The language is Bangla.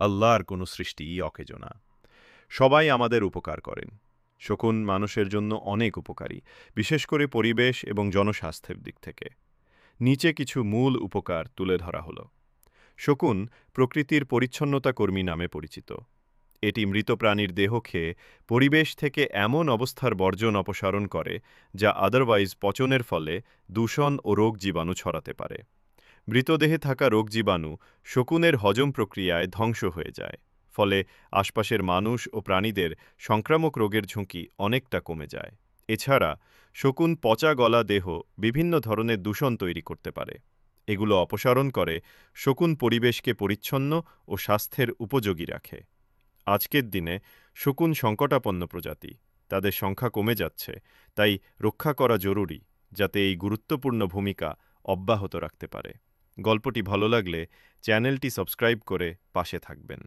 আল্লাহর কোনো সৃষ্টিই অকেজো না। সবাই আমাদের উপকার করেন। শকুন মানুষের জন্য অনেক উপকারী, বিশেষ করে পরিবেশ এবং জনস্বাস্থ্যের দিক থেকে। নিচে কিছু মূল উপকার তুলে ধরা হলো। শকুন প্রকৃতির পরিচ্ছন্নতা কর্মী নামে পরিচিত। এটি মৃত প্রাণীর দেহ খেয়ে পরিবেশ থেকে এমন অবস্থার বর্জন অপসারণ করে, যা আদারওয়াইজ পচনের ফলে দূষণ ও রোগ জীবাণু ছড়াতে পারে। মৃতদেহে থাকা রোগ জীবাণু শকুনের হজম প্রক্রিয়ায় ধ্বংস হয়ে যায়, ফলে আশপাশের মানুষ ও প্রাণীদের সংক্রামক রোগের ঝুঁকি অনেকটা কমে যায়। এছাড়া, শকুন পচা গলা দেহ বিভিন্ন ধরনের দূষণ তৈরি করতে পারে। এগুলো অপসারণ করে, শকুন পরিবেশকে পরিচ্ছন্ন ও স্বাস্থ্যের উপযোগী রাখে। আজকের দিনে শকুন সংকটাপন্ন প্রজাতি, তাদের সংখ্যা কমে যাচ্ছে, তাই রক্ষা করা জরুরি, যাতে এই গুরুত্বপূর্ণ ভূমিকা অব্যাহত রাখতে পারে। গল্পটি ভালো লাগলে চ্যানেলটি সাবস্ক্রাইব করে পাশে থাকবেন।